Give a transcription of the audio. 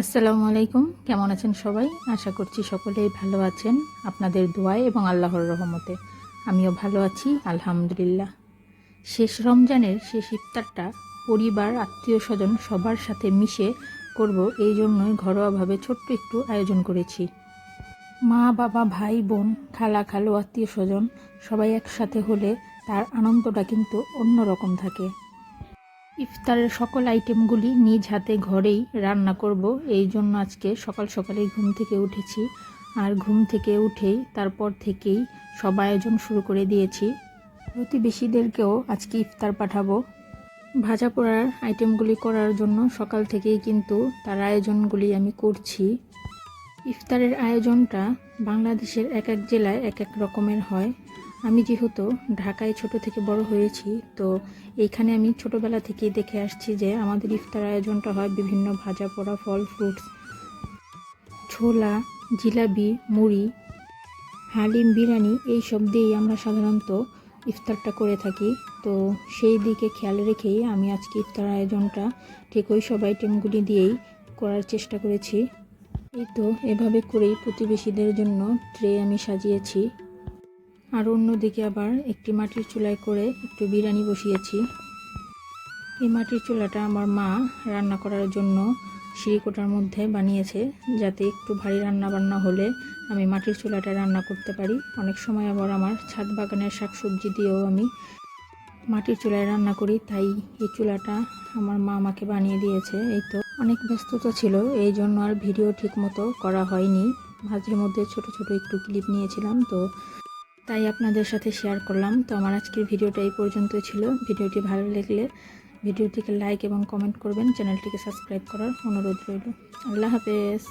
আসসালামু আলাইকুম। কেমন আছেন সবাই? আশা করছি সকলেই ভালো আছেন আপনাদের দোয়ায় এবং আল্লাহর রহমতে। আমিও ভালো আছি, আলহামদুলিল্লাহ। শেষ রমজানের শেষ ইফতারটা পরিবার আত্মীয় স্বজন সবার সাথে মিশে করব, এই জন্যই ঘরোয়াভাবে ছোট্ট একটু আয়োজন করেছি। মা, বাবা, ভাই, বোন, খালা, খালো আত্মীয় স্বজন সবাই একসাথে হলে তার আনন্দটা কিন্তু অন্যরকম থাকে। ইফতারের সকল আইটেমগুলি নিজ হাতে ঘরেই রান্না করব। এই জন্য আজকে সকাল সকালেই ঘুম থেকে উঠেছি। আর ঘুম থেকে উঠেই তারপর থেকেই সব আয়োজন শুরু করে দিয়েছি। প্রতিবেশীদেরকেও আজকে ইফতার পাঠাবো। ভাজা পোড়ার আইটেমগুলি করার জন্য সকাল থেকেই কিন্তু তার আয়োজনগুলি আমি করছি। ইফতারের আয়োজনটা বাংলাদেশের এক এক জেলায় এক এক রকমের হয়। আমি যেহেতু ঢাকায় ছোট থেকে বড় হয়েছি, তো এইখানে আমি ছোটবেলা থেকেই দেখে আসছি যে আমাদের ইফতার আয়োজনটা হয় বিভিন্ন ভাজা পোড়া, ফল ফ্রুটস ছোলা, জিলাপি, মুড়ি, হালিম, বিরিয়ানি এই সব দিয়েই আমরা সাধারণত ইফতারটা করে থাকি। তো সেই দিকে খেয়াল রেখেই আমি আজকে ইফতার আয়োজনটা ঠিক ওই সব আইটেমগুলি দিয়েই করার চেষ্টা করেছি। এই তো এভাবে করেই প্রতিবেশীদের জন্য ট্রে আমি সাজিয়েছি। আর অন্যদিকে আবার একটি মাটির চুলায় করে একটু বিরিয়ানি বসিয়েছি। এই মাটির চুলাটা আমার মা রান্না করার জন্য সিঁড়িকোটার মধ্যে বানিয়েছে, যাতে একটু ভারী রান্না বান্না হলে আমি মাটির চুলাটা রান্না করতে পারি। অনেক সময় আবার আমার ছাদ বাগানের শাকসবজি দিয়েও আমি মাটির চুলায় রান্না করি, তাই এই চুলাটা আমার মা আমাকে বানিয়ে দিয়েছে। এই তো অনেক ব্যস্ততা ছিল, এই জন্য আর ভিডিও ঠিক মতো করা হয়নি। মাঝে মধ্যে ছোট ছোট একটু ক্লিপ নিয়েছিলাম, তো তাই আপনাদের সাথে শেয়ার করলাম। তো আমার আজকের ভিডিওটা এই পর্যন্তই ছিল। ভিডিওটি ভালো লাগলে ভিডিওটিকে লাইক এবং কমেন্ট করবেন। চ্যানেলটিকে সাবস্ক্রাইব করার অনুরোধ রইল। আল্লাহ হাফেজ।